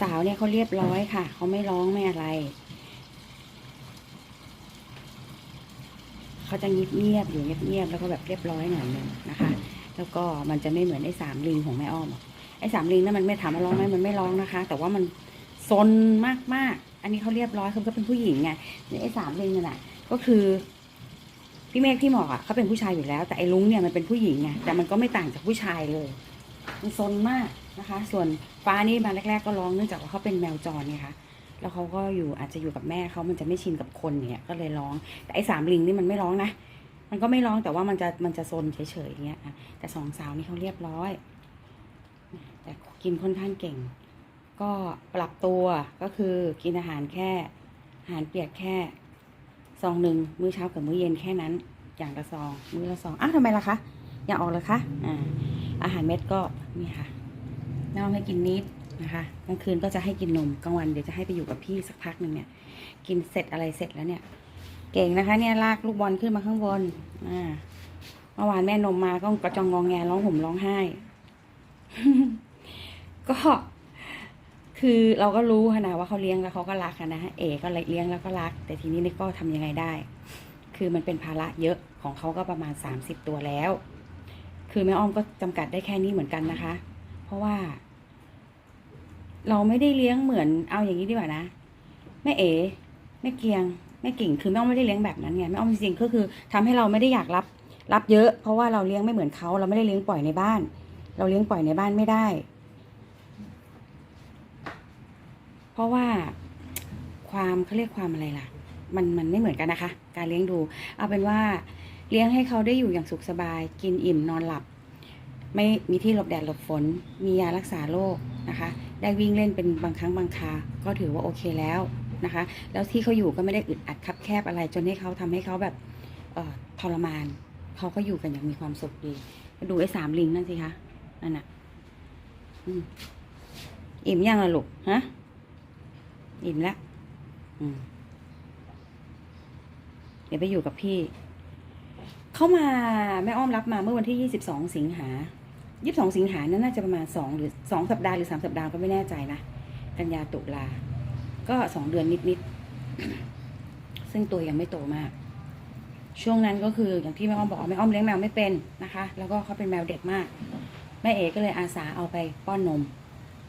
สาวเนี่ยเขาเรียบร้อยค่ะ เขาไม่ร้องไม่อะไร เขาจะเงียบเงียบอยู่เงียบเงียบแล้วก็แบบเรียบร้อยหน่อยนึงนะคะ แล้วก็มันจะไม่เหมือนไอ้สามลิงของแม่อ้อมไอ้สามลิงนั่นมันไม่ถามว่าร้องไหมมันไม่ร้องนะคะ แต่ว่ามันซนมากมากๆอันนี้เขาเรียบร้อยเขาก็เป็นผู้หญิงไงไอ้สามลิงนั่นแหละก็คือพี่เมฆพี่หมอกอะเขาเป็นผู้ชายอยู่แล้ว แต่ไอ้ลุงเนี่ยมันเป็นผู้หญิงไงแต่มันก็ไม่ต่างจากผู้ชายเลย มันซนมากนะคะ ส่วนฟ้านี่มาแรก ๆ ก็ร้องเนื่องจากว่าเขาเป็นแมวจรไงคะแล้วเขาก็อยู่อาจจะอยู่กับแม่เขามันจะไม่ชินกับคนเนี่ยก็เลยร้อง แต่ไอ้สามลิงนี่มันไม่ร้องนะ มันก็ไม่ร้องแต่ว่ามันจะมันจะซนเฉยๆอย่างเงี้ยแต่สองสาวนี่เขาเรียบร้อย แต่กินค่อนข้างเก่ง ก็ปรับตัวก็คือกินอาหารแค่อาหารเปียกแค่ซองหนึ่งมื้อเช้ากับมื้อเย็นแค่นั้น อย่างละซองมื้อละซองอ้าวทำไมล่ะคะ อยากออกเลยคะอ่า อาหารเม็ดก็นี่ค่ะน้องให้กินนิดนะคะกลางคืนก็จะให้กินนมกลางวันเดี๋ยวจะให้ไปอยู่กับพี่สักพักหนึ่งเนี่ย กินเสร็จอะไรเสร็จแล้วเนี่ย เก่งนะคะ เนี่ยลากลูกบอลขึ้นมาข้างบนอ่าเมื่อวานแม่นมมาก็กระจองงองแงร้องห่มร้องไห้ ก็คือเราก็รู้นะว่าเขาเลี้ยงแล้วเขาก็รักอะนะเอก็เลี้ยงแล้วก็รัก แต่ทีนี้นี่ก็ทำยังไงได้ คือมันเป็นภาระเยอะของเขาก็ประมาณสามสิบตัวแล้ว คือแม่อ้อมก็จำกัดได้แค่นี้เหมือนกันนะคะ เพราะว่า เราไม่ได้เลี้ยงเหมือนเอาอย่างนี้ดีกว่านะแม่เอ๋แม่เกียงแม่กิ่งคือแม่อ้อมไม่ได้เลี้ยงแบบนั้นไงแม่อ้อมจริงๆก็คือทำให้เราไม่ได้อยากรับ รับเยอะ เพราะว่าเราเลี้ยงไม่เหมือนเขาเราไม่ได้เลี้ยงปล่อยในบ้าน เราเลี้ยงปล่อยในบ้านไม่ได้ เพราะว่าความเขาเรียกความอะไรล่ะ มันมันไม่เหมือนกันนะคะ การเลี้ยงดู เอาเป็นว่า เลี้ยงให้เขาได้อยู่อย่างสุขสบาย กินอิ่มนอนหลับ ไม่มีที่หลบแดดหลบฝน มียารักษาโรคนะคะ ได้วิ่งเล่นเป็นบางครั้งบางครา ก็ถือว่าโอเคแล้วนะคะ แล้วที่เขาอยู่ก็ไม่ได้อึดอัดคับแคบอะไร จนให้เขาทำให้เขาแบบทรมาน เขาก็อยู่กันอย่างมีความสุขดี ดูไอ้สามลิงนั่นสิคะ นั่นน่ะอิ่มยังล่ะลูก ฮะ อิ่มแล้วเดี๋ยวไปอยู่กับพี่ เข้ามาแม่อ้อมรับมาเมื่อวันที่ 22 สิงหา 22 สิงหานั้นน่าจะประมาณ 2 หรือ 2 สัปดาห์หรือ 3 สัปดาห์ก็ไม่แน่ใจนะ กันยาตุลา ก็ 2 เดือนนิดๆ ซึ่งตัวยังไม่โตมาก ช่วงนั้นก็คืออย่างที่แม่อ้อมบอกแม่อ้อมเลี้ยงแมวไม่เป็นนะคะ แล้วก็เขาเป็นแมวเด็กมาก แม่เอ๋ก็เลยอาสาเอาไปป้อนนม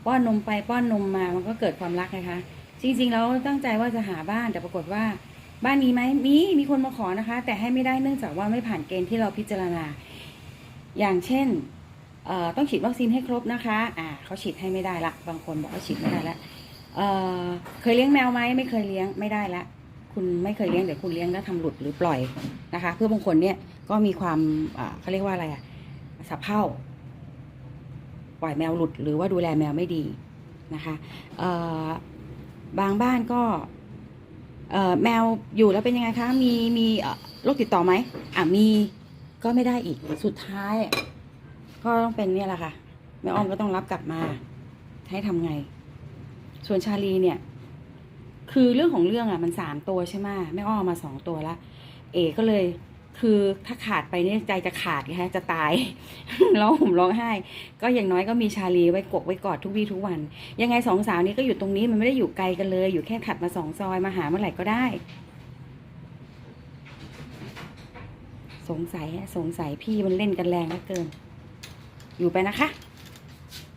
ป้อนนมไปป้อนนมมา มันก็เกิดความรักนะคะ จริง ๆ แล้วตั้งใจว่าจะหาบ้านแต่ปรากฏว่า บ้านมีไหมมีมีคนมาขอนะคะ แต่ให้ไม่ได้เนื่องจากว่าไม่ผ่านเกณฑ์ที่เราพิจารณา อย่างเช่นต้องฉีดวัคซีนให้ครบนะคะอ่าเขาฉีดให้ไม่ได้ละบางคนบอกว่าฉีดไม่ได้ละเเคยเลี้ยงแมวไหมไม่เคยเลี้ยงไม่ได้ละคุณไม่เคยเลี้ยงเดี๋ยวคุณเลี้ยงแล้วทำหลุดหรือปล่อยนะคะ เพื่อบางคนเนี่ยก็มีความเขาเรียกว่าอะไรอะสับเพร่าปล่อยแมวหลุดหรือว่าดูแลแมวไม่ดีนะคะบางบ้านก็ แมวอยู่แล้วเป็นยังไงคะ มีมีโรคติดต่อไหมอะมีก็ไม่ได้อีกสุดท้าย ก็ต้องเป็นเนี่ยแหละค่ะแม่อ้อมก็ต้องรับกลับมา ให้ทำไง ส่วนชาลีเนี่ย คือเรื่องของเรื่องอะมันสามตัวใช่ไหมแม่อ้อมมาสองตัวละเอก็เลย คือถ้าขาดไปเนี่ยใจจะขาดไงฮะจะตายร้องห่มร้องไห้ ก็อย่างน้อยก็มีชาลีไว้กกไว้กอดทุกวี่ทุกวัน ยังไงสองสาวนี้ก็อยู่ตรงนี้มันไม่ได้อยู่ไกลกันเลย อยู่แค่ถัดมาสองซอยมาหาเมื่อไหร่ก็ได้ สงสัยฮะสงสัยพี่มันเล่นกันแรงเหลือเกิน อยู่ไปนะคะ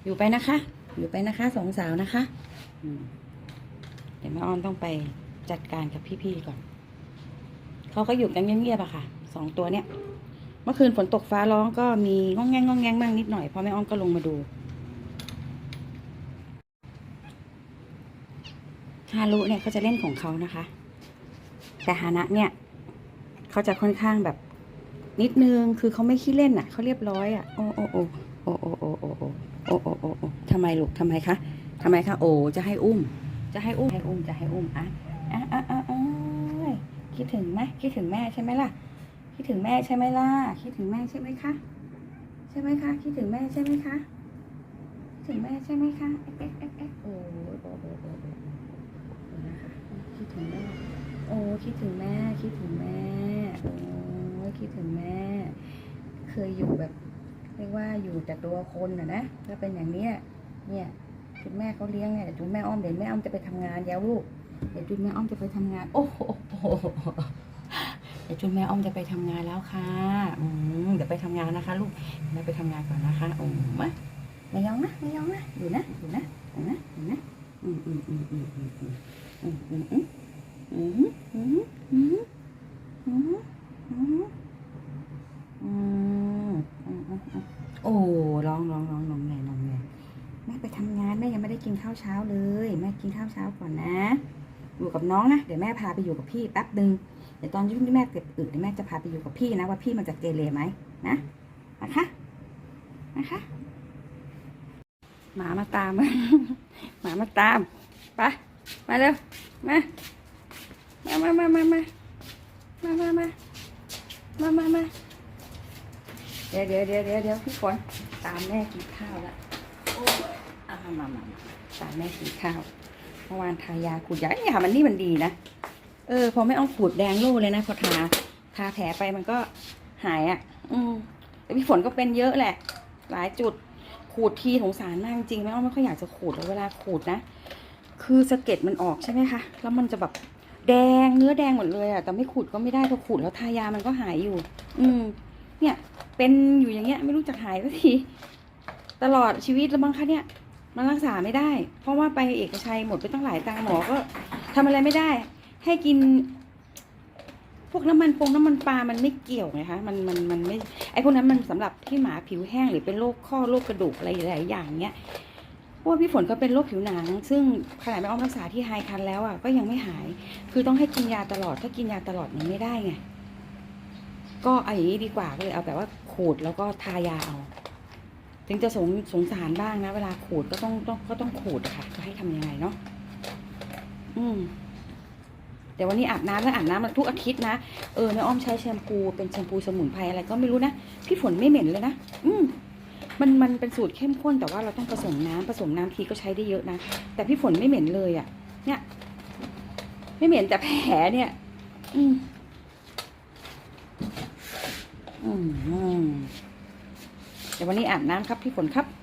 อยู่ไปนะคะ อยู่ไปนะคะสองสาวนะคะเดี๋ยวแม่อ้อมต้องไปจัดการกับพี่ๆก่อนเขาก็อยู่กันเงียบๆอะค่ะ สองตัวเนี้ยเมื่อคืนฝนตกฟ้าร้องก็มีง้องแงงง้องแงงบ้างนิดหน่อยพอแม่อ้อมก็ลงมาดูฮารุเนี่ยเขาจะเล่นของเขานะคะ แต่ฮานะเนี่ยเขาจะค่อนข้างแบบนิดนึงคือเขาไม่ขี้เล่นอะเขาเรียบร้อยอะโอ้โอ้โอ้โอ้โอ้โอ้โอ้โอ้โอ้โอ้โอ้โอ้ทำไมลูกทำไมคะทำไมคะโอ้จะให้อุ้ม จะให้อุ้มให้อุ้มจะให้อุ้มอะอะอะอะอะคิดถึงไหมคิดถึงแม่ใช่ไหมล่ะ คิดถึงแม่ใช่ไหมล่ะ คิดถึงแม่ใช่ไหมคะ ใช่ไหมคะ คิดถึงแม่ใช่ไหมคะคิดถึงแม่ใช่ไหมคะเอ๊ะเอ๊ะเอ๊ะเอ๊ะโอ้ยโอ้โอ้โอ้โอ้โอ้นะคะคิดถึงแม่ โอ้คิดถึงแม่ คิดถึงแม่ โอ้ยคิดถึงแม่ เคยอยู่แบบเรียกว่าอยู่แต่ตัวคนอะนะก็เป็นอย่างเนี้ยเนี่ยชุดแม่เขาเลี้ยงเนี่ยเดี๋ยวชุดแม่อ้อมเดี๋ยวแม่อ้อมจะไปทำงานแล้วลูกเดี๋ยวชุดแม่อ้อมจะไปทำงาน โอ้โหเดี๋ยวชุดแม่อ้อมจะไปทำงานแล้วค่ะอืมเดี๋ยวไปทำงานนะคะ ลูกแม่ไปทำงานก่อนนะคะโอ้มาไม่ยองนะไม่ยองนะอยู่นะอยู่นะอยู่นะอยู่นะอืมอืมอืมอืมอืมอืมอืมอืมอืมอืมอืมอืมอืมอืมอืมอืมอืมโอ้ร้องร้องร้องร้องแงร้องแงแม่ไปทำงานแม่ยังไม่ได้กินข้าวเช้าเลยแม่กินข้าวเช้าก่อนนะ อยู่กับน้องนะ เดี๋ยวแม่พาไปอยู่กับพี่แป๊บหนึ่งเดี๋ยวตอนที่แม่เก็บอึเดี๋ยวแม่จะพาไปอยู่กับพี่นะว่าพี่มันจะเกเรไหมนะนะคะนะคะหมามาตามหมามาตามไปมาเร็วมามามามามามามามามามามามาเดี๋ยวเดี๋ยวเดี๋ยวเดี๋ยวเดี๋ยวพี่ฝนตามแม่กินข้าวล้วโอ้ยเอามามามาตามแม่กินข้าว มื่อวานทายาขูดยาเอ้ยค่ะมันนี่มันดีนะ เออ พอไม่เอาขูดแดงโล่เลยนะพอทาทาแผลไปมันก็หายอะ อืมแต่พี่ฝนก็เป็นเยอะแหละ หลายจุดขูดทีสงสารมากจริงแม่อ้อมไม่ค่อยอยากจะขูดแล้วเวลาขูดนะ คือสะเก็ดมันออกใช่ไหมคะ แล้วมันจะแบบแดงเนื้อแดงหมดเลยอะ แต่ไม่ขูดก็ไม่ได้พอขูดแล้วทายามันก็หายอยู่ อืม เนี่ย เป็นอยู่อย่างเงี้ย ไม่รู้จะหายสักทีตลอดชีวิตแล้วมั้งคะเนี่ย มันรักษาไม่ได้ เพราะว่าไปเอกชัยหมดไปตั้งหลายตังหมอก็ทำอะไรไม่ได้ ให้กิน พวกน้ำมันปงน้ำมันปลา มันไม่เกี่ยวไงคะ มันมันมันไม่ ไอพวกนั้นมันสำหรับที่หมาผิวแห้งหรือเป็นโรคข้อโรคกระดูกอะไรหลายอย่างเนี้ยเพราะว่าพี่ฝนเขาเป็นโรคผิวหนัง ซึ่งขนาดแม่อ้อมรักษาที่ไฮคันแล้วอะก็ยังไม่หาย คือต้องให้กินยาตลอด ถ้ากินยาตลอดมันไม่ได้ไง ก็เอาอย่างนี้ดีกว่าก็เลยเอาแบบว่าขูดแล้วก็ทายาเอา ถึงจะสงสงสารบ้างนะ เวลาขูดก็ต้องต้องก็ต้องขูดค่ะ จะให้ทำยังไงเนาะอืมเดี๋ยววันนี้อาบน้ำแล้วอาบน้ำทุกอาทิตย์นะเออแม่อ้อมใช้แชมพูเป็นแชมพูสมุนไพรอะไรก็ไม่รู้นะพี่ฝนไม่เหม็นเลยนะอืมมันมันเป็นสูตรเข้มข้นแต่ว่าเราต้องผสมน้ำผสมน้ำทีก็ใช้ได้เยอะนะแต่พี่ฝนไม่เหม็นเลยอะ่ะ เนี่ย ไม่เหม็นแต่แผลเนี่ย อืมอืมอืม เดี๋ยววันนี้อาบน้ำครับพี่ฝนครับ